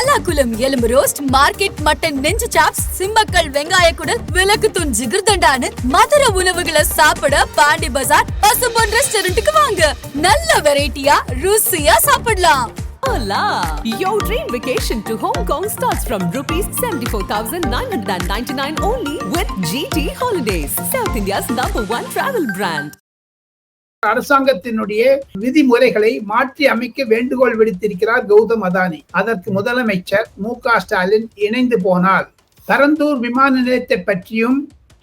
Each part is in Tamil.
பல்லாக்குளம் எலும்பு ரோஸ்ட் மார்க்கெட் மட்டன் நெஞ்சு சாப்ஸ் சிம்மக்கல் வெங்காய குடல் விளக்கு தூண் ஜிகிர்தண்டான்னு மதுர உணவுகளை சாப்பிட பாண்டி பஜார் பசும்பொன் ரெஸ்டாரண்ட்டுக்கு வாங்க நல்ல வெரைட்டியா ருசியா சாப்பிடலாம் Hola! Your dream vacation to Hong Kong starts from rupees 74,999 only with GT Holidays, South India's number one travel brand. அரசாங்கத்தினுடைய விதிமுறைகளை மாற்றி அமைக்க வேண்டுகோள் விடுத்திருக்கிறார் கௌதம் அதானி. அதற்கு முதலமைச்சர் மு க ஸ்டாலின் இணைந்து போனால் பரந்தூர் விமான நிலையத்தை பற்றியும்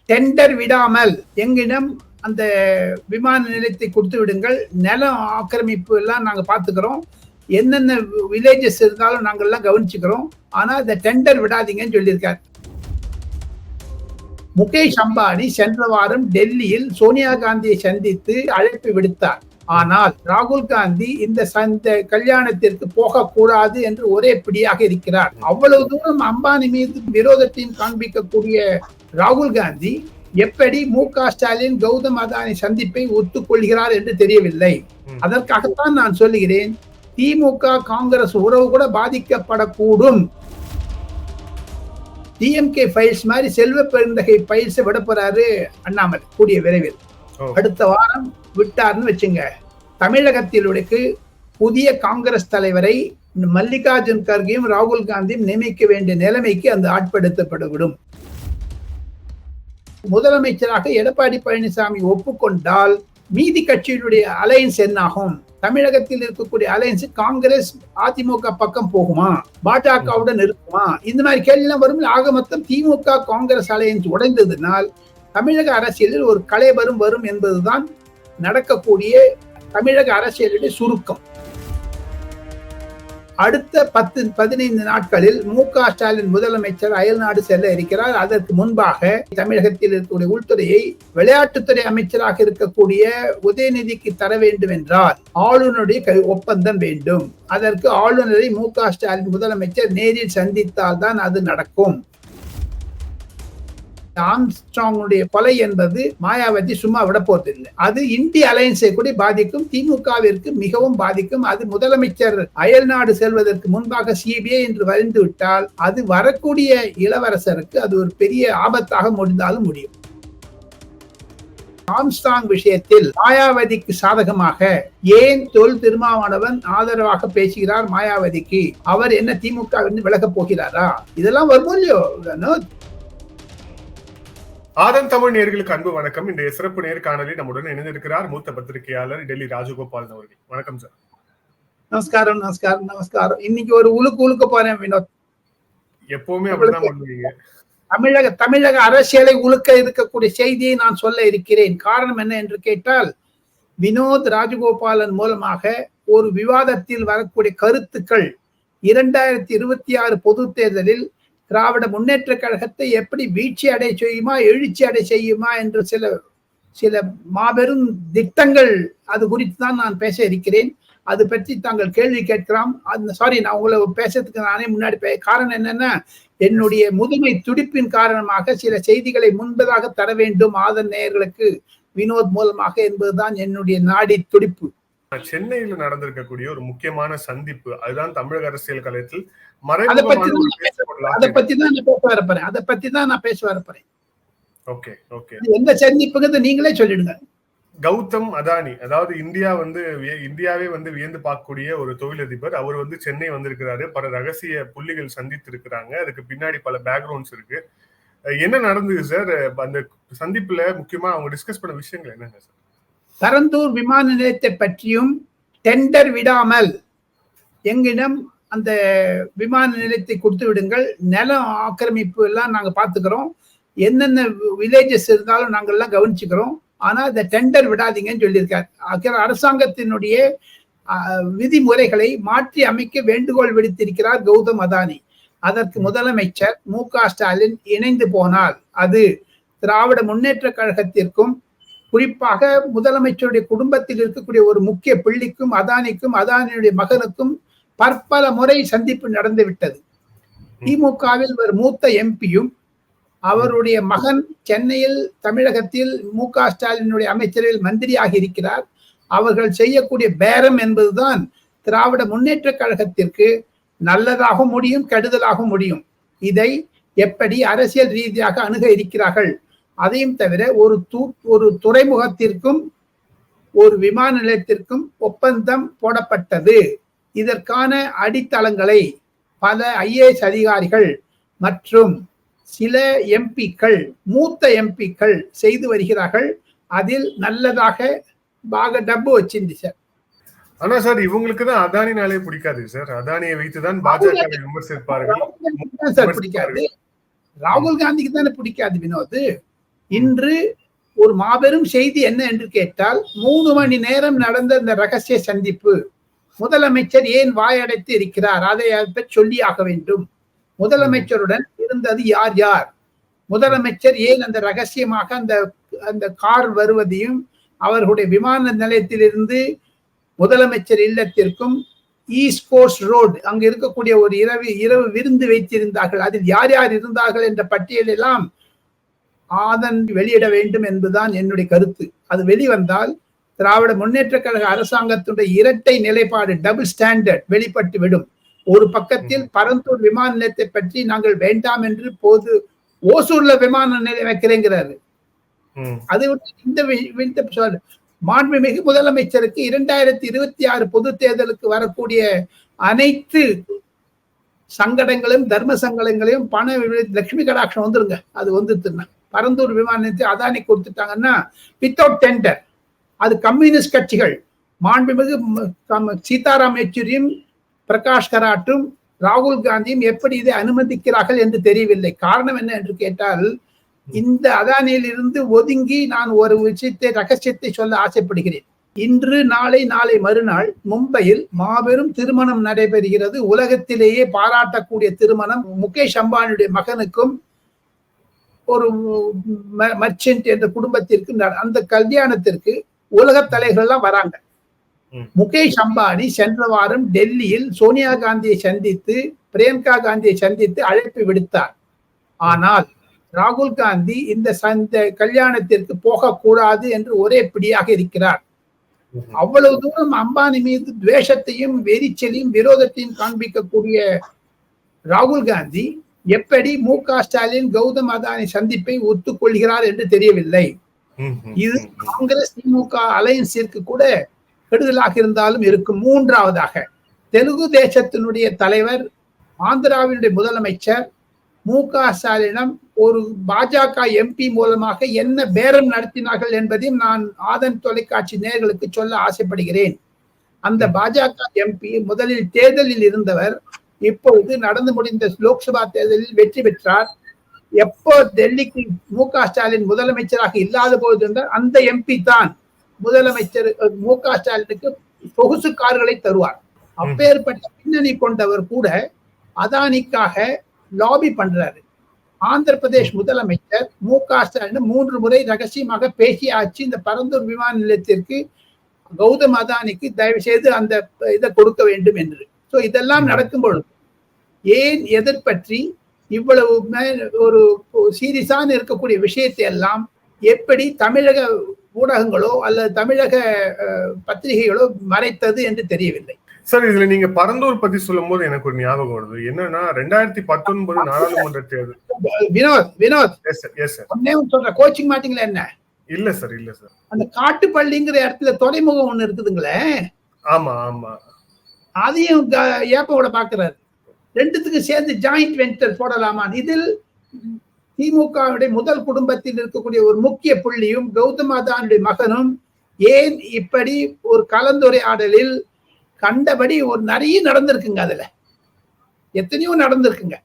டெண்டர் விடாமல் எங்கிடம் அந்த விமான நிலையத்தை கொடுத்து விடுங்கள். நில ஆக்கிரமிப்பு எல்லாம் நாங்கள் பார்த்துக்கிறோம். என்னென்ன வில்லேஜஸ் இருந்தாலும் நாங்கள்லாம் கவனிச்சுக்கிறோம். ஆனால் இந்த டெண்டர் விடாதீங்கன்னு சொல்லியிருக்காரு. முகேஷ் அம்பானி சென்ற வாரம் டெல்லியில் சோனியா காந்தியை சந்தித்து அழைப்பு விடுத்தார். ஆனால் ராகுல் காந்தி இந்த சந்த கல்யாணத்திற்கு போகக்கூடாது என்று ஒரே பிடியாக இருக்கிறார். அவ்வளவு தூரம் அம்பானி மீது விரோதத்தையும் காண்பிக்கக்கூடிய ராகுல் காந்தி எப்படி மு க ஸ்டாலின் கௌதம் அதானி சந்திப்பை ஒத்துக்கொள்கிறார் என்று தெரியவில்லை. அதற்காகத்தான் நான் சொல்லுகிறேன் திமுக காங்கிரஸ் உறவு கூட பாதிக்கப்படக்கூடும். டிஎம்கே ஃபைல்ஸ் மாதிரி செல்வ பெருந்தகை ஃபைல்ஸ் விட போறாரு அண்ணாமலை கூடிய விரைவில். அடுத்த வாரம் விட்டார்னு வச்சுங்க. தமிழகத்திலுடைய புதிய காங்கிரஸ் தலைவரை மல்லிகார்ஜுன் கர்கேயும் ராகுல் காந்தியும் நியமிக்க வேண்டிய நிலைமைக்கு அந்த ஆட்படுத்தப்படவிடும் முதலமைச்சராக எடப்பாடி பழனிசாமி ஒப்புக்கொண்டால் மீதி கட்சியினுடைய அலையன்ஸ் என்னாகும்? தமிழகத்தில் இருக்கக்கூடிய அலையன்ஸ் காங்கிரஸ் அதிமுக பக்கம் போகுமா? பாஜகவுடன் இருக்குமா? இந்த மாதிரி கேள்வி எல்லாம் வரும் ஆக மொத்தம் திமுக காங்கிரஸ் அலையன்ஸ் உடைந்ததுனால் தமிழக அரசியலில் ஒரு கலைவரும் வரும் என்பதுதான் நடக்கக்கூடிய தமிழக அரசியலுடைய சுருக்கம். அடுத்த பத்து பதினைந்து நாட்களில் மு க ஸ்டாலின் முதலமைச்சர் அயல்நாடு செல்ல இருக்கிறார். அதற்கு முன்பாக தமிழகத்தில் இருக்கக்கூடிய உள்துறையை விளையாட்டுத்துறை அமைச்சராக இருக்கக்கூடிய உதயநிதிக்கு தர வேண்டும் என்றால் ஆளுநருடைய கை- ஒப்பந்தம் வேண்டும். அதற்கு ஆளுநரை மு க ஸ்டாலின் முதலமைச்சர் நேரில் சந்தித்தால் தான் அது நடக்கும். ஆம்ஸ்ட்ராங்குடைய கொலை என்பது மாயாவதி சும்மா விட போறதில்லை. அது இந்திய அலையன்ஸை கூட பாதிக்கும் திமுகவிற்கு மிகவும் பாதிக்கும். அது முதலமைச்சர் அயல்நாடு செல்வதற்கு முன்பாக சிபிஐ என்று வரிந்து விட்டால் அது வரக்கூடிய இளவரசருக்கு அது ஒரு பெரிய ஆபத்தாக முடிந்தாலும் முடியும். ஆம்ஸ்டாங் விஷயத்தில் மாயாவதிக்கு சாதகமாக ஏன் தொல் திருமாவளவன் ஆதரவாக பேசுகிறார் மாயாவதிக்கு? அவர் என்ன திமுக விலகப் போகிறாரா? இதெல்லாம் வருமோ இல்லையோ ஆதன் தமிழ் நேர்களுக்கு அன்பு வணக்கம். இன்றைய சிறப்பு நேர்காணலில் நம்முடன் இணைந்திருக்கிறார் மூத்த பத்திரிகையாளர் டெல்லி ராஜகோபால் அவர்கள். வணக்கம் சார் நமஸ்காரம் நமஸ்காரம் நமஸ்காரம். இன்னைக்கு ஒரு உழுக்கு உழுக்க போறேன் வினோத். எப்பவுமே அப்படிதான் பண்ணுவீங்க. தமிழக தமிழக அரசியலை உழுக்க இருக்கக்கூடிய செய்தியை நான் சொல்ல இருக்கிறேன். காரணம் என்ன என்று கேட்டால் வினோத் ராஜகோபாலன் மூலமாக ஒரு விவாதத்தில் வரக்கூடிய கருத்துக்கள் இரண்டாயிரத்தி இருபத்தி ஆறு பொது தேர்தலில் திராவிட முன்னேற்ற கழகத்தை எப்படி வீழ்ச்சி அடை செய்யுமா எழுச்சி அடை செய்யுமா என்று சில சில மாபெரும் திட்டங்கள் அது குறித்து தான் நான் பேச இருக்கிறேன். அது பற்றி தாங்கள் கேள்வி கேட்கலாம். அந்த சாரி நான் உங்களை பேசுறதுக்கு நானே முன்னாடி பே- காரணம் என்னன்னா என்னுடைய முதுமை துடிப்பின் காரணமாக சில செய்திகளை முன்பதாக தர வேண்டும். ஆதன் நேயர்களுக்கு வினோத் மூலமாக என்பதுதான் என்னுடைய நாடி துடிப்பு. சென்னையில் நடந்திருக்கக்கூடிய ஒரு முக்கியமான சந்திப்பு. அதுதான் தமிழக அரசியல் களத்தில் அதை பத்தி தான் பத்தி தான் நான் பேச வரப்போறேன் அதை பத்தி தான் நான் பேச வரப்போறேன் ஓகே ஓகே. இது எந்த சந்திப்புங்கிறது நீங்களே சொல்லிடுங்க. கௌதம் அதானி அதாவது இந்தியா வந்து இந்தியாவே வந்து வியந்து பார்க்கக்கூடிய ஒரு தொழிலதிபர். அவர் வந்து சென்னை வந்திருக்கிறாரு. பல ரகசிய புள்ளிகள் சந்தித்து இருக்கிறாங்க அதுக்கு பின்னாடி பல பேக்ரவுண்ட்ஸ் இருக்கு. என்ன நடந்தது சார்? அந்த சந்திப்புல முக்கியமா அவங்க டிஸ்கஸ் பண்ண விஷயங்கள் என்னங்க சார்? பரந்தூர் விமான நிலையத்தை பற்றியும் டெண்டர் விடாமல் எங்கிடம் அந்த விமான நிலையத்தை கொடுத்து விடுங்கள். நிலம் ஆக்கிரமிப்பு எல்லாம் நாங்கள் பார்த்துக்கிறோம். என்னென்ன வில்லேஜஸ் இருந்தாலும் நாங்கள்லாம் கவனிச்சுக்கிறோம். ஆனால் இந்த டெண்டர் விடாதீங்கன்னு சொல்லியிருக்கார். ஆகிய அரசாங்கத்தினுடைய விதிமுறைகளை மாற்றி அமைக்க வேண்டுகோள் விடுத்திருக்கிறார் கௌதம் அதானி. அதற்கு முதலமைச்சர் மு க ஸ்டாலின் இணைந்து போனால் அது திராவிட முன்னேற்ற கழகத்திற்கும் குறிப்பாக முதலமைச்சருடைய குடும்பத்தில் இருக்கக்கூடிய ஒரு முக்கிய பிள்ளைக்கும் அதானிக்கும் அதானியுடைய மகனுக்கும் பற்பல முறை சந்திப்பு நடந்து விட்டது திமுகவில் ஒரு மூத்த எம்பியும் அவருடைய மகன் சென்னையில் தமிழகத்தில் மு க ஸ்டாலினுடைய அமைச்சரில் மந்திரியாக இருக்கிறார். அவர்கள் செய்யக்கூடிய பேரம் என்பதுதான் திராவிட முன்னேற்ற கழகத்திற்கு நல்லதாகவும் முடியும் கெடுதலாகவும் முடியும். இதை எப்படி அரசியல் ரீதியாக அணுக இருக்கிறார்கள்? அதையும் தவிர ஒரு தூ ஒரு துறைமுகத்திற்கும் ஒரு விமான நிலையத்திற்கும் ஒப்பந்தம் போடப்பட்டது. இதற்கான அடித்தளங்களை பல ஐஏஎஸ் அதிகாரிகள் மற்றும் சில எம்பிக்கள் மூத்த எம்பிக்கள் செய்து வருகிறார்கள். அதில் நல்லதாக பாக டப்பு வச்சிருந்து சார். ஆனா சார் இவங்களுக்கு தான் அதானினாலே பிடிக்காது சார். அதானியை வைத்துதான் பாஜக விமர்சிப்பார்கள். பிடிக்காது. ராகுல் காந்திக்கு தானே பிடிக்காது வினோத்? இன்று ஒரு மாபெரும் செய்தி என்ன என்று கேட்டால் மூணு மணி நேரம் நடந்த இந்த ரகசிய சந்திப்பு. முதலமைச்சர் ஏன் வாயடைத்து இருக்கிறார்? அதை அதை சொல்லி ஆக வேண்டும். முதலமைச்சருடன் இருந்தது யார் யார்? முதலமைச்சர் ஏன் அந்த ரகசியமாக அந்த அந்த கார் வருவதையும் அவர்களுடைய விமான நிலையத்திலிருந்து முதலமைச்சர் இல்லத்திற்கும் ஈஸ்ட் கோஸ்ட் ரோடு அங்கு இருக்கக்கூடிய ஒரு இரவு இரவு விருந்து வைத்திருந்தார்கள். அதில் யார் யார் இருந்தார்கள் என்ற பட்டியலெல்லாம் ஆதன் வெளியிட வேண்டும் என்பதுதான் என்னுடைய கருத்து. அது வெளிவந்தால் திராவிட முன்னேற்ற கழக அரசாங்கத்துடைய இரட்டை நிலைப்பாடு டபுள் ஸ்டாண்டர்ட் வெளிப்பட்டு விடும். ஒரு பக்கத்தில் பரந்தூர் விமான நிலையத்தை பற்றி நாங்கள் வேண்டாம் என்று போது ஓசூர்ல விமான நிலையம் வைக்கிறேங்கிறாரு. அது இந்த மாண்புமிகு முதலமைச்சருக்கு இரண்டாயிரத்தி இருபத்தி ஆறு பொது தேர்தலுக்கு வரக்கூடிய அனைத்து சங்கடங்களும் தர்ம சங்கடங்களையும் பண லட்சுமி கடாட்சம் வந்துருங்க. அது வந்துருத்துன்னா பரந்தூர் விமான நிலையத்தை அதானி கொடுத்துட்டாங்கன்னா வித்தவுட் டெண்டர் அது கம்யூனிஸ்ட் கட்சிகள். மாண்புமிகு சீதாராம் யெச்சூரியும் பிரகாஷ் கராட்டும் ராகுல் காந்தியும் எப்படி இதை அனுமதிக்கிறார்கள் என்று தெரியவில்லை. காரணம் என்ன என்று கேட்டால் இந்த அதானியில் இருந்து ஒதுங்கி நான் ஒரு விஷயத்தை ரகசியத்தை சொல்ல ஆசைப்படுகிறேன். இன்று நாளை நாளை மறுநாள் மும்பையில் மாபெரும் திருமணம் நடைபெறுகிறது. உலகத்திலேயே பாராட்டக்கூடிய திருமணம். முகேஷ் அம்பானியுடைய மகனுக்கும் ஒரு மர்ச்சன்ட் என்ற குடும்பத்திற்கு அந்த கல்யாணத்திற்கு உலக தலைவர்கள் எல்லாம் வராங்க. முகேஷ் அம்பானி சென்ற வாரம் டெல்லியில் சோனியா காந்தியை சந்தித்து பிரியங்கா காந்தியை சந்தித்து அழைப்பு விடுத்தார் ஆனால் ராகுல் காந்தி இந்த சந்த கல்யாணத்திற்கு போகக்கூடாது என்று ஒரே பிடியாக இருக்கிறார். அவ்வளவு தூரம் அம்பானி மீது துவேஷத்தையும் வெறிச்சலையும் விரோதத்தையும் காண்பிக்கக்கூடிய ராகுல் காந்தி எப்படி மு க ஸ்டாலின் கௌதம் அதானி சந்திப்பை ஒத்துக்கொள்கிறார் என்று தெரியவில்லை. இது. காங்கிரஸ் திமுக அலையன்ஸிற்கு கூட கெடுதலாக இருந்தாலும் இருக்கும். மூன்றாவதாக தெலுங்கு தேசத்தினுடைய தலைவர் ஆந்திராவினுடைய முதலமைச்சர் மு க ஸ்டாலினம் ஒரு பாஜக எம்பி மூலமாக என்ன பேரம் நடத்தினார்கள் என்பதையும் நான் ஆதன் தொலைக்காட்சி நேயர்களுக்கு சொல்ல ஆசைப்படுகிறேன். அந்த பாஜக எம்பி முதலில் தேர்தலில் இருந்தவர் இப்பொழுது நடந்து முடிந்த லோக்சபா தேர்தலில் வெற்றி பெற்றார். எப்போ டெல்லிக்கு மு க ஸ்டாலின் முதலமைச்சராக இல்லாத போது என்றால் அந்த எம்பி தான் முதலமைச்சர் மு க ஸ்டாலினுக்கு சொகுசு கார்களை தருவார். அப்பேற்பட்ட பின்னணி கொண்டவர் கூட அதானிக்காக லாபி பண்றாரு. ஆந்திர பிரதேஷ் முதலமைச்சர் மு க ஸ்டாலின் மூன்று முறை ரகசியமாக பேசியாச்சு இந்த பரந்தூர் விமான நிலையத்திற்கு கௌதம் அதானிக்கு தயவு செய்து அந்த இதை கொடுக்க வேண்டும் என்று. சோ இதெல்லாம் நடக்கும் பொழுது ஏன் எதிர்பற்றி இவ்வளவு ஒரு சீரியஸான இருக்கக்கூடிய விஷயத்தை எல்லாம் எப்படி தமிழக ஊடகங்களோ அல்லது தமிழக பத்திரிகைகளோ மறைத்தது என்று தெரியவில்லை? சார் இதுல நீங்க பரந்தூர் பத்தி சொல்லும் போது எனக்கு ஒரு ஞாபகம் வருது. என்னன்னா ரெண்டாயிரத்தி பத்தொன்பது நாடாளுமன்ற தேர்தல். Vinod Vinod. Yes sir yes sir ஒன்னே ஒன்று சொல்ற கோச்சிங் மாட்டீங்களா என்ன? இல்ல சார் இல்ல சார் அந்த காட்டுப்பள்ளிங்கிற இடத்துல துறைமுகம் ஒண்ணு இருக்குதுங்களே. ஆமா ஆமா. அதையும் க- ஏப்போட பாக்குறாரு ரெண்டுத்துக்கும் சேர்ந்து ஜாயிண்ட் வெஞ்சர் போடலாமா இதில் திமுகவுடைய முதல் குடும்பத்தில் இருக்கக்கூடிய ஒரு முக்கிய புள்ளியும் கௌதமாதானுடைய மகனும் ஏன் இப்படி ஒரு கலந்துரையாடலில் கண்டபடி ஒரு நிறைய நடந்திருக்குங்க அதுல. எத்தனையோ நடந்திருக்குங்க.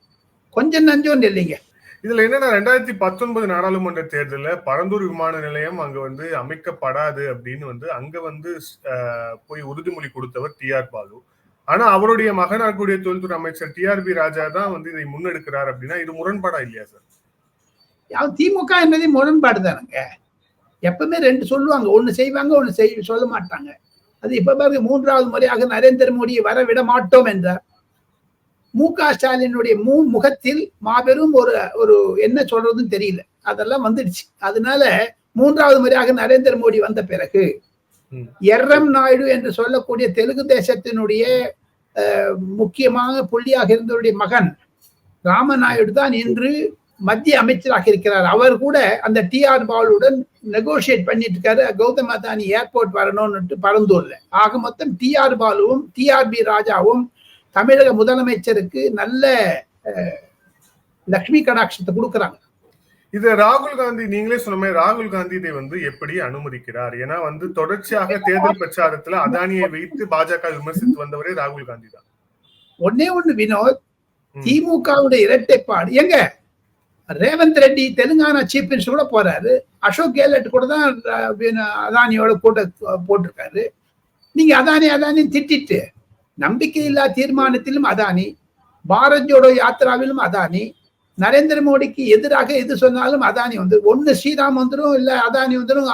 கொஞ்சம் நஞ்சம் இல்லைங்க. இதுல என்னன்னா ரெண்டாயிரத்தி பத்தொன்பது நாடாளுமன்ற தேர்தலில் பரந்தூர் விமான நிலையம் அங்க வந்து அமைக்கப்படாது அப்படின்னு வந்து அங்க வந்து போய் உறுதிமொழி கொடுத்தவர் டி ஆர் பாலு. ஆனா அவருடைய மகனாக கூடிய தொழில்துறை அமைச்சர் டி ஆர் பி ராஜா தான் வந்து இதை முன்னெடுக்கிறார் அப்படின்னா இது முரண்பாடா இல்லையா சார் திமுக என்பதே முரண்பாடு தானுங்க. எப்பவுமே ரெண்டு சொல்லுவாங்க. ஒண்ணு செய்வாங்க ஒண்ணு செய் சொல்ல மாட்டாங்க. அது இப்ப பாருங்க மூன்றாவது முறையாக நரேந்திர மோடியை வர விட மாட்டோம் என்றார். மு க ஸ்டாலினுடைய மூ முகத்தில் மாபெரும் ஒரு ஒரு என்ன சொல்றதுன்னு தெரியல. அதெல்லாம் வந்துடுச்சு. அதனால மூன்றாவது முறையாக நரேந்திர மோடி வந்த பிறகு. எர்ரம் நாயுடு என்று சொல்லக்கூடிய தெலுங்கு தேசத்தினுடைய முக்கியமாக புள்ளியாக இருந்தவருடைய மகன் ராமநாயுடு தான் இன்று மத்திய அமைச்சராக இருக்கிறார். அவர் கூட அந்த டிஆர் பாலுடன் நெகோசியேட் பண்ணிட்டு இருக்காரு. கௌதம் அதானி ஏர்போர்ட் வரணும்னுட்டு பரந்தூர்ல. ஆக மொத்தம் டிஆர் பாலுவும் டிஆர்பி ராஜாவும் தமிழக முதலமைச்சருக்கு நல்ல லக்ஷ்மி கடாட்சத்தை கொடுக்குறாங்க. இது ராகுல் காந்தி நீங்களே சொன்ன மாதிரி ராகுல் காந்தி இதை வந்து எப்படி அனுமதிக்கிறார்? ஏன்னா வந்து தொடர்ச்சியாக தேர்தல் பிரச்சாரத்துல அதானியை வைத்து பாஜக விமர்சித்து வந்தவரே ராகுல் காந்தி தான் ஒன்னே ஒண்ணு வினோத். திமுகவுடைய இரட்டைப்பாடு. எங்க? ரேவந்த் ரெட்டி தெலுங்கானா சீஃப் மினிஸ்டர் கூட போறாரு. அசோக் கெஹ்லட் கூட தான் அதானியோட கூட்ட போட்டிருக்காரு. நீங்க அதானி அதானி திட்டிட்டு நம்பிக்கையில்லா தீர்மானத்திலும் அதானி பாரத் ஜோடோ யாத்திராவிலும் அதானி நரேந்திர மோடிக்கு எதிராக எது சொன்னாலும் அதானி வந்து ஒண்ணு ஸ்ரீராம் வந்துடும் இல்ல அதானி வந்துடும்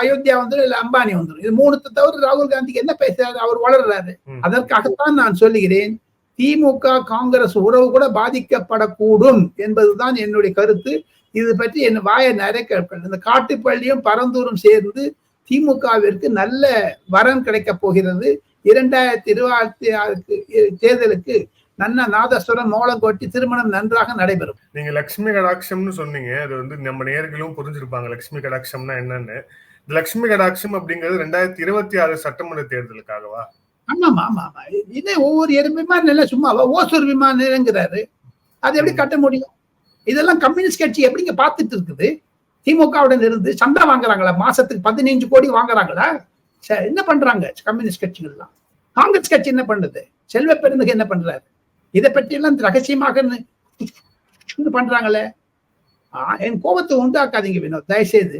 அயோத்தியா வந்துடும் இல்ல அம்பானி வந்துடும் இது மூணுத்தை தவிர ராகுல் காந்திக்கு என்ன பேசுறாரு? அவர் வளர்றாரு. அதற்காகத்தான் நான் சொல்லுகிறேன். திமுக காங்கிரஸ் உறவு கூட பாதிக்கப்படக்கூடும் என்பதுதான் என்னுடைய கருத்து. இது பற்றி என் வாயை நிறைய இந்த காட்டுப்பள்ளியும் பரந்தூரும் சேர்ந்து திமுகவிற்கு நல்ல வரன் கிடைக்கப் போகிறது. இரண்டாயிரத்தி இருபத்தி ஆறுக்கு தேர்தலுக்கு நல்ல நாதஸ்வரம் மோளம் கொட்டி திருமணம் நன்றாக நடைபெறும். நீங்க லட்சுமி கடாட்சம்னு சொன்னீங்க. அது வந்து நம்ம நேர்களும் புரிஞ்சிருப்பாங்க லட்சுமி கடாட்சம்னா என்னன்னு. லட்சுமி கடாட்சம் அப்படிங்கிறது ரெண்டாயிரத்தி இருபத்தி ஆறு சட்டமன்ற தேர்தலுக்காகவா? ஆமாமா ஆமா ஆமா இது ஒவ்வொரு எரு விமான நிலையம் சும்மாவா ஓசூர் விமான நிலையங்கிறாரு அது எப்படி கட்ட முடியும்? இதெல்லாம் கம்யூனிஸ்ட் கட்சி எப்படிங்க பார்த்துட்டு இருக்குது? திமுகவுடன் இருந்து சண்டை வாங்குறாங்களா? மாசத்துக்கு பதினைஞ்சு கோடி வாங்குறாங்களா? என்ன பண்றாங்க கம்யூனிஸ்ட் கட்சிகள்லாம்? காங்கிரஸ் கட்சி என்ன பண்ணுது? செல்வ பெருந்தகை என்ன பண்றாரு? இதை பற்றி எல்லாம் ரகசியமாக பண்றாங்களே? என் கோபத்தை உண்டாக்காதீங்க வினோத் தயவுசெய்து.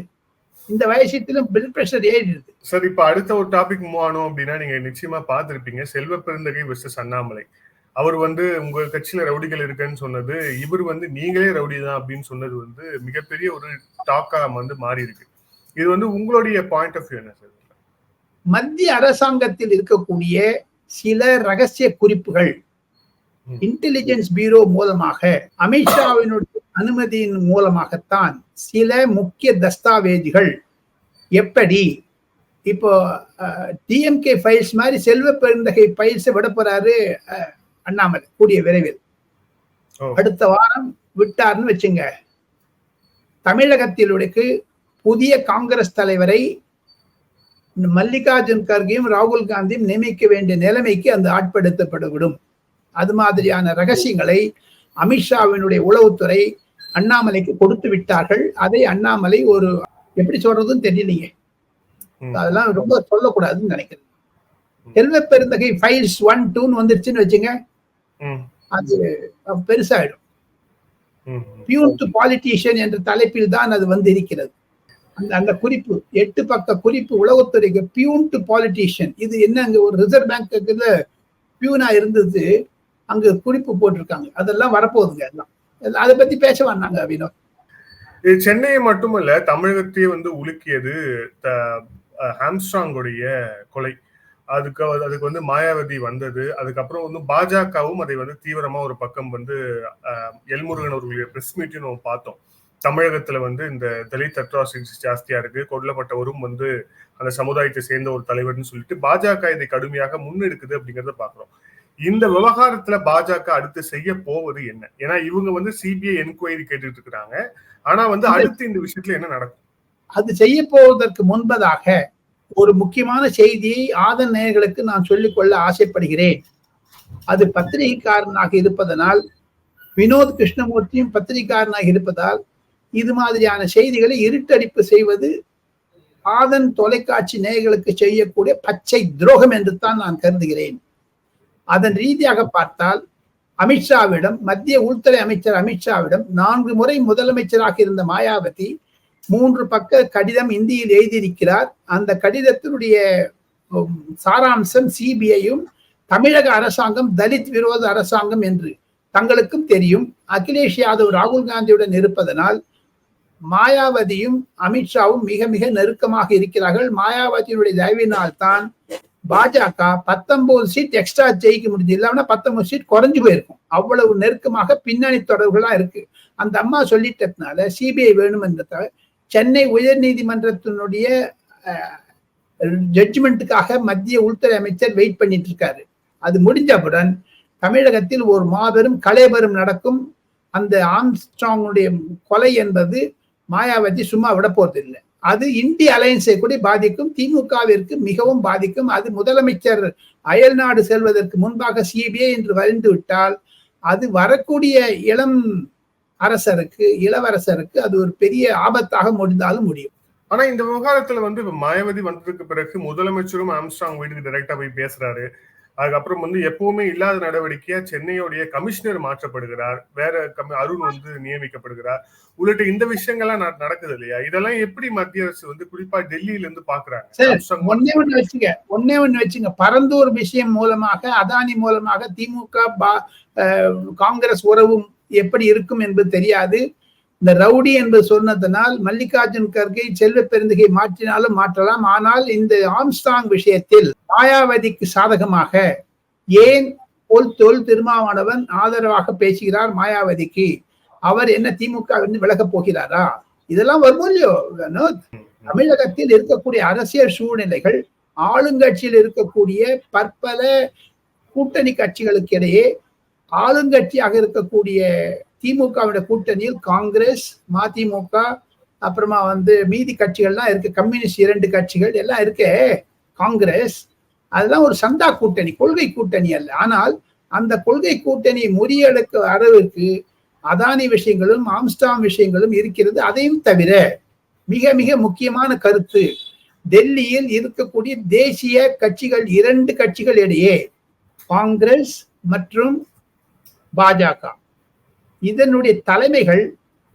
இந்த வயசத்திலும் பிளட் பிரஷர் ஏறிடுது. சார் இப்ப அடுத்த ஒரு டாபிக் மூவ் ஆனோம் அப்படின்னா நீங்க நிச்சயமா பார்த்திருப்பீங்க. செல்வ பெருந்தகை வெர்சஸ் அண்ணாமலை. அவர் வந்து உங்க கட்சியில ரவுடிகள் இருக்குன்னு சொன்னது இவர் வந்து நீங்களே ரவுடி தான் அப்படின்னு சொன்னது வந்து மிகப்பெரிய ஒரு டாக்கா வந்து மாறி இருக்கு இது வந்து உங்களுடைய பாயிண்ட் ஆஃப் வியூ என்ன சார்? மத்திய அரசாங்கத்தில் இருக்கக்கூடிய சில ரகசிய குறிப்புகள். இன்டெலிஜென்ஸ் பியூரோ மூலமாக அமித்ஷாவினுடைய அனுமதியின் மூலமாகத்தான் சில முக்கிய தஸ்தாவேஜுகள் எப்படி இப்போ டிஎம்கே ஃபைல்ஸ் மாதிரி செல்வ பெருந்தகை ஃபைல்ஸ் விட போறாரு அஹ், அண்ணாமலை கூடிய விரைவில். அடுத்த வாரம் விட்டார்னு வச்சுங்க. தமிழகத்திலுடைய புதிய காங்கிரஸ் தலைவரை மல்லிகார்ஜுன் கர்கேயும் ராகுல் காந்தியும் நியமிக்க வேண்டிய நிலைமைக்கு அந்த ஆட்படுத்தப்படவிடும். அது மாதிரியான ரகசியங்களை அமித்ஷாவினுடைய உளவுத்துறை அண்ணாமலைக்கு கொடுத்து விட்டார்கள். அதை அண்ணாமலை ஒரு எப்படி சொல்றதுன்னு தெரியலையே. ம். அதெல்லாம் ரொம்ப சொல்லக்கூடாதுன்னு நினைக்கிறேன். செல்வ பெருந்தகை ஃபைல்ஸ் ஒன் டூன்னு வந்துருச்சுன்னு வச்சுங்க. அது பெருசாயிடும். பியூன் டு பாலிட்டிஷியன் என்ற தலைப்பில் தான் அது வந்து இருக்கிறது. அந்த அந்த குறிப்பு எட்டு பக்க குறிப்பு உளவுத்துறைக்கு பியூன் டு பாலிட்டிஷியன் இது என்ன அங்க ஒரு ரிசர்வ் பேங்க்குல பியூனா இருந்தது. அங்க குறிப்பு போட்டிருக்காங்க. அதெல்லாம் வரப்போகுதுங்க எல்லாம். அதை பத்தி பேச வந்தாங்க வினோத். இது சென்னையை மட்டுமல்ல தமிழகத்தையே வந்து உலுக்கியது த- ஹாம்ஸ்ட்ராங்குடைய கொலை. அதுக்கு அதுக்கு வந்து மாயாவதி வந்தது. அதுக்கப்புறம் வந்து பாஜகவும் அதை வந்து தீவிரமா ஒரு பக்கம் வந்து எல்முருகன் அவர்களுடைய பிரஸ் மீட்டையும் நம்ம பார்த்தோம். தமிழகத்துல வந்து இந்த தலித் அட்ராசிட்டி ஜாஸ்தியா இருக்கு. கொல்லப்பட்டவரும் வந்து அந்த சமுதாயத்தை சேர்ந்த ஒரு தலைவர்னு சொல்லிட்டு பாஜக இதை கடுமையாக முன்னெடுக்குது அப்படிங்கறத பாக்குறோம் இந்த விவகாரத்துல பாஜக அடுத்து செய்ய போவது என்ன? ஏன்னா இவங்க வந்து சிபிஐ என்கொயரி கேட்டுட்டு இருக்கிறாங்க ஆனா வந்து அடுத்து இந்த விஷயத்துல என்ன நடக்கும்? அது செய்ய போவதற்கு முன்பதாக ஒரு முக்கியமான செய்தியை ஆதன் நேயர்களுக்கு நான் சொல்லிக்கொள்ள ஆசைப்படுகிறேன். அது பத்திரிகைக்காரனாக இருப்பதனால் வினோத் கிருஷ்ணமூர்த்தியும் பத்திரிகைக்காரனாக இருப்பதால் இது மாதிரியான செய்திகளை இருட்டடிப்பு செய்வது ஆதன் தொலைக்காட்சி நேயர்களுக்கு செய்யக்கூடிய பச்சை துரோகம் என்று தான் நான் கருதுகிறேன். அதன் ரீதியாக பார்த்தால் அமித்ஷாவிடம் மத்திய உள்துறை அமைச்சர் அமித்ஷாவிடம் நான்கு முறை முதலமைச்சராக இருந்த மாயாவதி மூன்று பக்க கடிதம் இந்தியில் எழுதியிருக்கிறார். அந்த கடிதத்தினுடைய சாராம்சம் சிபிஐயும் தமிழக அரசாங்கம் தலித் விரோத அரசாங்கம் என்று தங்களுக்கும் தெரியும். அகிலேஷ் யாதவ் ராகுல் காந்தியுடன் இருப்பதனால் மாயாவதியும் அமித்ஷாவும் மிக மிக நெருக்கமாக இருக்கிறார்கள். மாயாவதியினுடைய தயவினால் தான் பாஜக பத்தொன்பது சீட் எக்ஸ்ட்ரா ஜெயிக்க முடிஞ்சு இல்லாமனா பத்தொன்பது சீட் குறைஞ்சு போயிருக்கும். அவ்வளவு நெருக்கமாக பின்னணி தொடர்புகள்லாம் இருக்கு. அந்த அம்மா சொல்லிட்டதுனால சிபிஐ வேணுமென்றத சென்னை உயர்நீதிமன்றத்தினுடைய ஜட்ஜ்மெண்ட்டுக்காக மத்திய உள்துறை அமைச்சர் வெயிட் பண்ணிட்டு இருக்காரு அது முடிஞ்சவுடன் தமிழகத்தில் ஒரு மாபெரும் கலைபெரும் நடக்கும். அந்த ஆம்ஸ்ட்ராங்குடைய கொலை என்பது மாயாவதி சும்மா விட போறதில்லை அது இந்திய அலையன்ஸை கூட பாதிக்கும். திமுகவிற்கு மிகவும் பாதிக்கும். அது முதலமைச்சர் அயல்நாடு செல்வதற்கு முன்பாக சிபிஐ என்று வரைந்து விட்டால் அது வரக்கூடிய இளம் அரசருக்கு இளவரசருக்கு அது ஒரு பெரிய ஆபத்தாக முடிந்தாலும் முடியும். ஆனா இந்த விவகாரத்துல வந்து மாயாவதி வந்ததுக்கு பிறகு முதலமைச்சரும் ஆம்ஸ்ட்ராங் வீட்டுக்கு டைரக்டா போய் பேசுறாரு. அதுக்கப்புறம் வந்து எப்பவுமே இல்லாத நடவடிக்கையா சென்னையுடைய கமிஷனர் மாற்றப்படுகிறார். வேற கமி- அருண் வந்து நியமிக்கப்படுகிறார். உள்ளிட்ட இந்த விஷயங்கள்லாம் நட- நடக்குது இல்லையா? இதெல்லாம் எப்படி மத்திய அரசு வந்து குறிப்பா டெல்லியில இருந்து பாக்குறாங்க ஒன்னே ஒண்ணு வச்சுங்க. ஒன்னே ஒண்ணு வச்சுங்க. பரந்தூர் விஷயம் மூலமாக அதானி மூலமாக திமுக காங்கிரஸ் உறவும் எப்படி இருக்கும் என்பது தெரியாது. இந்த ரவுடி என்று சொன்னதனால் மல்லிகார்ஜுன் கர்கே செல்வ பெருந்தகை மாற்றினாலும் மாற்றலாம். ஆனால் இந்த ஆம்ஸ்டாங் விஷயத்தில் மாயாவதிக்கு சாதகமாக ஏன் பொல் தொல் திருமாவளவன் ஆதரவாக பேசுகிறார் மாயாவதிக்கு? அவர் என்ன திமுக இருந்து விலகப் போகிறாரா? இதெல்லாம் வருமோ இல்லையோ தமிழகத்தில் இருக்கக்கூடிய அரசியல் சூழ்நிலைகள் ஆளுங்கட்சியில் இருக்கக்கூடிய பற்பல கூட்டணி கட்சிகளுக்கு இடையே ஆளுங்கட்சியாக இருக்கக்கூடிய திமுகவுடைய கூட்டணியில் காங்கிரஸ் மதிமுக அப்புறமா வந்து மீதி கட்சிகள்லாம் இருக்கு. கம்யூனிஸ்ட் இரண்டு கட்சிகள் எல்லாம் இருக்கு. காங்கிரஸ். அதெல்லாம் ஒரு சந்தா கூட்டணி கொள்கை கூட்டணி அல்ல. ஆனால் அந்த கொள்கை கூட்டணி முறியெடுக்க அளவிற்கு அதானி விஷயங்களும் ஆம்ஸ்டாம் விஷயங்களும் இருக்கிறது. அதையும் தவிர மிக மிக முக்கியமான கருத்து டெல்லியில் இருக்கக்கூடிய தேசிய கட்சிகள் இரண்டு கட்சிகள் இடையே காங்கிரஸ் மற்றும் பாஜக. இதனுடைய தலைமைகள்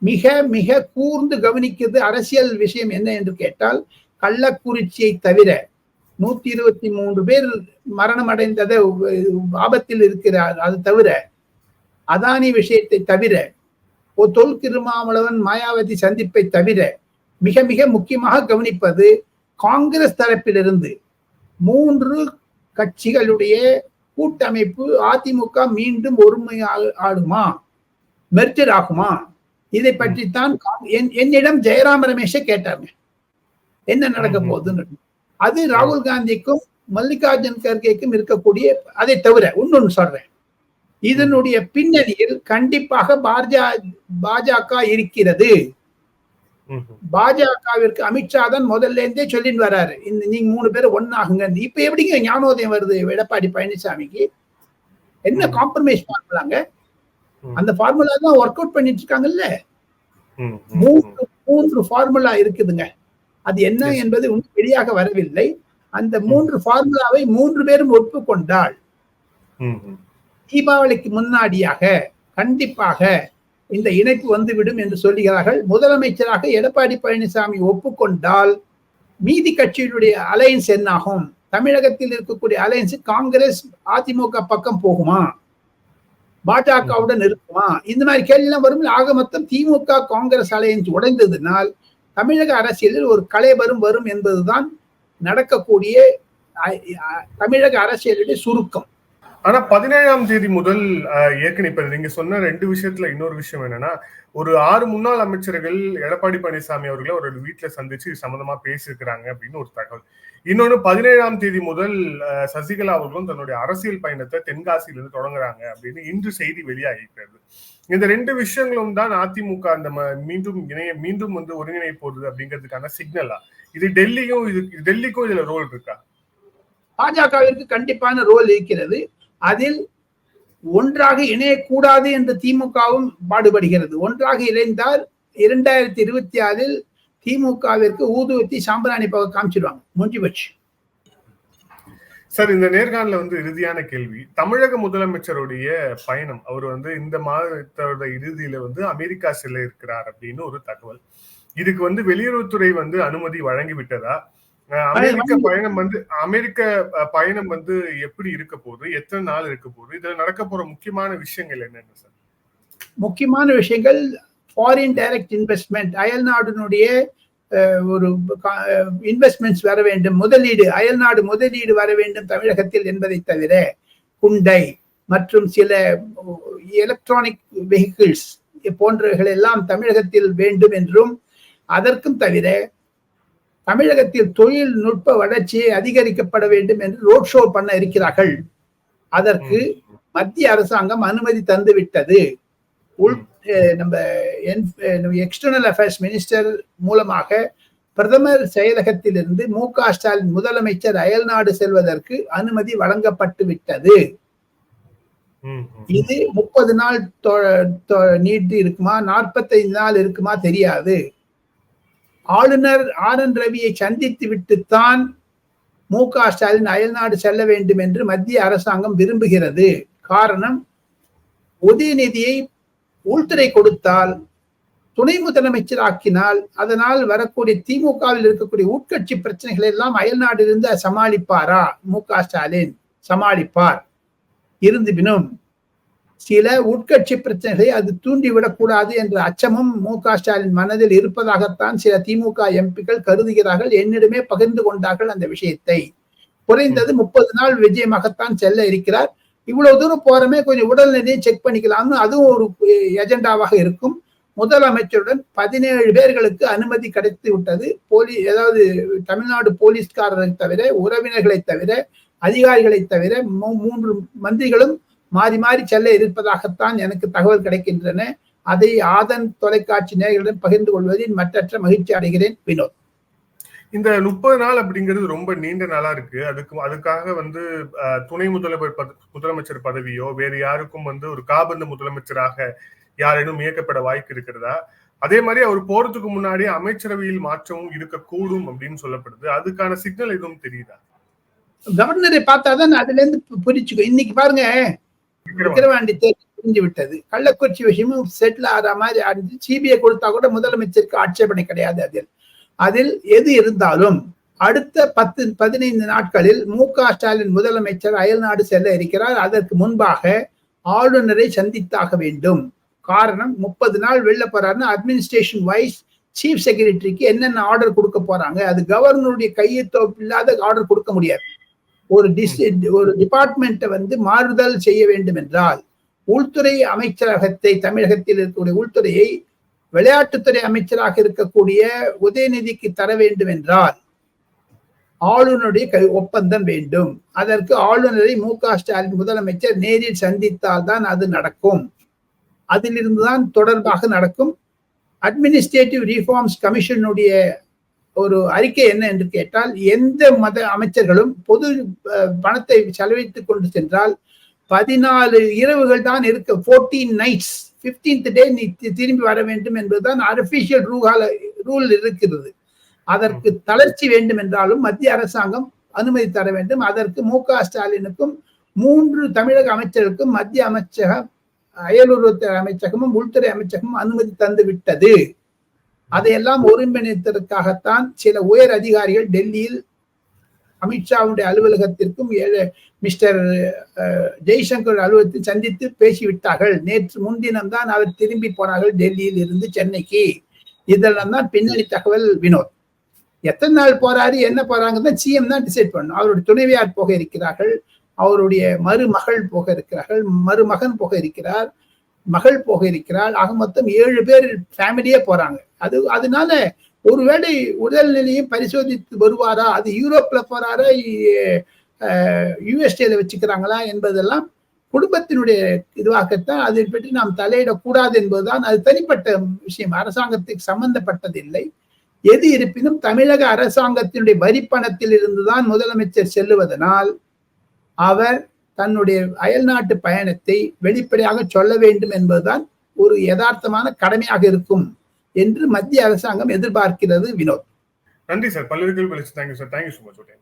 மிக மிக கூர்ந்து கவனிக்கிறது அரசியல் விஷயம் என்ன என்று கேட்டால் கள்ளக்குறிச்சியை தவிர நூத்தி இருபத்தி மூன்று பேர் மரணம் அடைந்ததை ஆபத்தில் இருக்கிறார். அது தவிர அதானி விஷயத்தை தவிர ஓ தொல் திருமாவளவன் மாயாவதி சந்திப்பை தவிர மிக மிக முக்கியமாக கவனிப்பது காங்கிரஸ் தரப்பிலிருந்து மூன்று கட்சிகளுடைய கூட்டமைப்பு அதிமுக மீண்டும் ஒருமையாக ஆடுமா? மெர்ஜர் ஆகுமா இதை பற்றித்தான் என்னிடம் ஜெயராம ரமேஷே கேட்டாங்க. என்ன நடக்க. போகுதுன்னு. அது ராகுல் காந்திக்கும் மல்லிகார்ஜுன் கர்கேக்கும் இருக்கக்கூடிய அதை தவிர இன்னொன்னு சொல்றேன். இதனுடைய பின்னணியில் கண்டிப்பாக பாஜக பாஜக இருக்கிறது. பாஜகவிற்கு அமித்ஷா தான் முதல்ல இருந்தே சொல்லிட்டு வராரு. இந்த நீங்க மூணு பேரும் ஒன்னாகுங்க இப்ப எப்படிங்க ஞானோதயம் வருது எடப்பாடி பழனிசாமிக்கு? என்ன. காம்ப்ரமைஸ் ம். அந்த ஃபார்முலா தான் ஒர்க் அவுட் பண்ணிட்டு இருக்காங்கல்ல. மூன்று மூன்று ஃபார்முலா இருக்குதுங்க. அது என்ன. என்பது இன்னும் வெளியாக வரவில்லை. அந்த மூன்று ஃபார்முலாவை மூன்று பேரும் ஒப்புக்கொண்டால். தீபாவளிக்கு முன்னாடியாக கண்டிப்பாக இந்த இணைப்பு வந்துவிடும் என்று சொல்லுகிறார்கள். முதலமைச்சராக எடப்பாடி பழனிசாமி ஒப்புக்கொண்டால் மீதி கட்சிகளுடைய அலையன்ஸ் என்னாகும்? தமிழகத்தில் இருக்கக்கூடிய அலையன்ஸ் காங்கிரஸ் அதிமுக பக்கம் போகுமா? பாஜகவுடன் இருக்குமா? இந்த மாதிரி கேள்வி எல்லாம் வரும் ஆக மொத்தம் திமுக காங்கிரஸ் அலையன்ஸ் உடைந்ததினால் தமிழக அரசியலில் ஒரு கலைபரம் வரும் என்பதுதான் நடக்கக்கூடிய தமிழக அரசியலுடைய சுருக்கம். ஆனா பதினேழாம் தேதி முதல் அஹ், ஏற்கனவே இப்ப நீங்க சொன்ன ரெண்டு விஷயத்துல இன்னொரு விஷயம் என்னன்னா ஒரு ஆறு முன்னாள் அமைச்சர்கள் எடப்பாடி பழனிசாமி அவர்களை ஒரு வீட்டுல சந்திச்சு இது சம்பந்தமா பேசியிருக்கிறாங்க அப்படின்னு ஒரு தகவல். இன்னொன்று பதினேழாம் தேதி முதல் சசிகலா அவர்களும் தன்னுடைய அரசியல் பயணத்தை தென்காசியிலிருந்து தொடங்குறாங்க அப்படின்னு இன்று செய்தி வெளியாகிறது இந்த ரெண்டு விஷயங்களும் தான் அதிமுக அந்த ம- மீண்டும் இணைய மீண்டும் வந்து ஒருங்கிணை போகுது அப்படிங்கிறதுக்கான சிக்னலா இது டெல்லியும் இது டெல்லிக்கும் இதுல ரோல் இருக்கா? பாஜகவிற்கு கண்டிப்பான ரோல் இருக்கிறது. அதில் ஒன்றாக இணையக்கூடாது என்று திமுகவும் பாடுபடுகிறது. ஒன்றாக இணைந்தால் இரண்டாயிரத்தி இருபத்தி ஆறில் திமுகவிற்கு ஊதுவத்தி சாம்பிராணி போக காமிச்சிடுவாங்க முடிஞ்சு போச்சு சார் இந்த நேர்காணல வந்து இறுதியான கேள்வி. தமிழக முதலமைச்சருடைய பயணம். அவர் வந்து இந்த மாதத்தோட இறுதியில வந்து அமெரிக்கா செல்ல இருக்கிறார் அப்படின்னு ஒரு தகவல். இதுக்கு வந்து வெளியுறவுத்துறை வந்து அனுமதி வழங்கி விட்டதா? அமெரிக்க பயணம் வந்து அமெரிக்க பயணம் வந்து எப்படி இருக்க போகுது? எத்தனை நாள் இருக்க போகுது? இதுல நடக்க போற முக்கியமான விஷயங்கள் என்னென்ன சார்? முக்கியமான விஷயங்கள் ஃபாரின் டைரக்ட் இன்வெஸ்ட்மெண்ட் அயல்நாடுனுடைய ஒரு இன்வெஸ்ட்மெண்ட்ஸ் வர வேண்டும். முதலீடு அயல்நாடு முதலீடு வர வேண்டும் தமிழகத்தில் என்பதை தவிர குண்டை மற்றும் சில எலக்ட்ரானிக் வெஹிக்கிள்ஸ் போன்றவைகள் எல்லாம் தமிழகத்தில் வேண்டும் என்றும் அதற்கும் தவிர தமிழகத்தில் தொழில்நுட்ப வளர்ச்சியை அதிகரிக்கப்பட வேண்டும் என்று ரோட் ஷோ பண்ண இருக்கிறார்கள். அதற்கு மத்திய அரசாங்கம் அனுமதி தந்து விட்டது உள் நம்ம எக்ஸ்டர்னல் அஃபேர்ஸ் மினிஸ்டர் மூலமாக பிரதமர் செயலகத்திலிருந்து மு க ஸ்டாலின் முதலமைச்சர் அயல்நாடு செல்வதற்கு அனுமதி வழங்கப்பட்டு விட்டது. இது முப்பது நாள் நீட்டு இருக்குமா? நாற்பத்தைந்து நாள் இருக்குமா? தெரியாது. ஆளுநர் ஆர் என் ரவியை சந்தித்து விட்டுத்தான் மு க ஸ்டாலின் அயல்நாடு செல்ல வேண்டும் என்று மத்திய அரசாங்கம் விரும்புகிறது. காரணம் உதயநிதியை உள்துறை கொடுத்தால் துணை முதலமைச்சர் ஆக்கினால் அதனால் வரக்கூடிய திமுகவில் இருக்கக்கூடிய உட்கட்சி பிரச்சனைகளை எல்லாம் அயல்நாடிலிருந்து சமாளிப்பாரா? மு க ஸ்டாலின் சமாளிப்பார். இருந்துவினும் சில உட்கட்சி பிரச்சனைகளை அது தூண்டிவிடக்கூடாது என்ற அச்சமும் மு க ஸ்டாலின் மனதில் இருப்பதாகத்தான் சில திமுக எம்பிக்கள் கருதுகிறார்கள். என்னிடமே பகிர்ந்து கொண்டார்கள் அந்த விஷயத்தை. குறைந்தது முப்பது நாள் விஜயமாகத்தான் செல்ல இருக்கிறார். இவ்வளவு தூரம் போறமே கொஞ்சம் உடல்நிலையை செக் பண்ணிக்கலாம்னு அதுவும் ஒரு எஜெண்டாவாக இருக்கும். முதலமைச்சருடன் பதினேழு பேர்களுக்கு அனுமதி கிடைத்து விட்டது. போலி ஏதாவது தமிழ்நாடு போலீஸ்காரரை தவிர உறவினர்களை தவிர அதிகாரிகளை தவிர மூ- மூன்று மந்திரிகளும் மாறி மாறி செல்ல இருப்பதாகத்தான் எனக்கு தகவல் கிடைக்கின்றன. அதை ஆதன் தொலைக்காட்சி நேயர்களுடன் பகிர்ந்து கொள்வதில் மற்றற்ற மகிழ்ச்சி அடைகிறேன் வினோத். இந்த முப்பது நாள் அப்படிங்கிறது ரொம்ப நீண்ட நாளா இருக்கு. அதுக்கு அதுக்காக வந்து துணை முதல்வர் முதலமைச்சர் பதவியோ வேறு யாருக்கும் வந்து ஒரு காபந்து முதலமைச்சராக யாரேனும் இயக்கப்பட வாய்ப்பு இருக்கிறதா? அதே மாதிரி அவர் போறதுக்கு முன்னாடி அமைச்சரவையில் மாற்றமும் இருக்கக்கூடும் அப்படின்னு சொல்லப்படுது. அதுக்கான சிக்னல் எதுவும் தெரியுதா? கவர்னரை பார்த்தாதான் அதுல இருந்து புரிச்சுக்கோ இன்னைக்கு பாருங்க விக்கிரவாண்டி. தேர்தல் விட்டது கள்ளக்குறிச்சி விஷயமும் செட்டில் ஆகிற மாதிரி சிபிஐ கொடுத்தா கூட முதலமைச்சருக்கு ஆட்சேபனை கிடையாது அதில். அதில் எது இருந்தாலும் அடுத்த பத்து பதினைந்து நாட்களில் மு க ஸ்டாலின் முதலமைச்சர் அயல்நாடு செல்ல இருக்கிறார். அதற்கு முன்பாக ஆளுநரை சந்தித்தாக வேண்டும். காரணம் முப்பது நாள் வெளில போறாருன்னா அட்மினிஸ்ட்ரேஷன் வைஸ் சீஃப் செக்ரட்டரிக்கு என்னென்ன ஆர்டர் கொடுக்க போறாங்க அது கவர்னருடைய கையெழுத்து இல்லாத ஆர்டர் கொடுக்க முடியாது. ஒரு டிஸ் ஒரு டிபார்ட்மெண்ட்டை வந்து மாறுதல் செய்ய வேண்டும் என்றால் உள்துறை அமைச்சரகத்தை தமிழகத்தில் இருக்கக்கூடிய உள்துறையை விளையாட்டுத்துறை அமைச்சராக இருக்கக்கூடிய உதயநிதிக்கு தர வேண்டும் என்றால் ஆளுநருடைய கை ஒப்பந்தம் வேண்டும். அதற்கு ஆளுநரை மு க ஸ்டாலின் முதலமைச்சர் நேரில் சந்தித்தால் தான் அது நடக்கும். அதிலிருந்து தான் தொடர்பாக நடக்கும். அட்மினிஸ்ட்ரேட்டிவ் ரிஃபார்ம்ஸ் கமிஷனுடைய ஒரு அறிக்கை என்ன என்று கேட்டால் எந்த மத அமைச்சர்களும் பொது பணத்தை செலவித்துக் கொண்டு சென்றால் பதினாலு இரவுகள் தான் இருக்க ஃபோர்டீன் நைட்ஸ் பிப்டீன்த் டே நீ திரும்பி வர வேண்டும் என்பதுதான் அபிஷியல் ரூகால ரூல் இருக்கிறது. அதற்கு தளர்ச்சி வேண்டும் என்றாலும் மத்திய அரசாங்கம் அனுமதி தர வேண்டும். அதற்கு மு க ஸ்டாலினுக்கும் மூன்று தமிழக அமைச்சர்களுக்கும் மத்திய அமைச்சகம் அயலுறவுத்துறை அமைச்சகமும் உள்துறை அமைச்சகமும் அனுமதி தந்து விட்டது. அதையெல்லாம் ஒருங்கிணைத்ததற்காகத்தான் சில உயர் அதிகாரிகள் டெல்லியில் அமித்ஷாவுடைய அலுவலகத்திற்கும் ஏழு- மிஸ்டர் ஜெய்சங்கர் அலுவலகத்தில் சந்தித்து பேசிவிட்டார்கள். நேற்று முன்தினம் தான் அவர் திரும்பி போனார்கள் டெல்லியில் இருந்து சென்னைக்கு. இதெல்லாம் தான் பின்னணி தகவல் வினோத். எத்தனை நாள் போறாரு என்ன போறாங்க தான் சிஎம் தான் டிசைட் பண்ணும் அவருடைய துணைவியார் போக இருக்கிறார்கள். அவருடைய மருமகள் போக இருக்கிறார்கள். மருமகன் போக இருக்கிறார். மகள் போக இருக்கிறார். ஆக மொத்தம் ஏழு பேர் ஃபேமிலியே போறாங்க. அது அதனால ஒருவேளை உடல்நிலையும் பரிசோதித்து வருவாரா? அது யூரோப்ல போறாரா? யூஎஸ்டேல வச்சுக்கிறாங்களா என்பதெல்லாம் குடும்பத்தினுடைய இதுவாகத்தான் அதை பற்றி நாம் தலையிடக்கூடாது என்பதுதான் அது தனிப்பட்ட விஷயம். அரசாங்கத்துக்கு சம்பந்தப்பட்டதில்லை. எது இருப்பினும் தமிழக அரசாங்கத்தினுடைய வரி பணத்தில் இருந்துதான் முதலமைச்சர் செல்லுவதனால் அவர் தன்னுடைய அயல்நாட்டு பயணத்தை வெளிப்படையாக சொல்ல வேண்டும் என்பதுதான் ஒரு யதார்த்தமான கடமையாக இருக்கும் என்று மத்திய அரசாங்கம் எதிர்பார்க்கிறது வினோத். நன்றி சார். பல்வேறு கேள்வி thank you sir thank you so much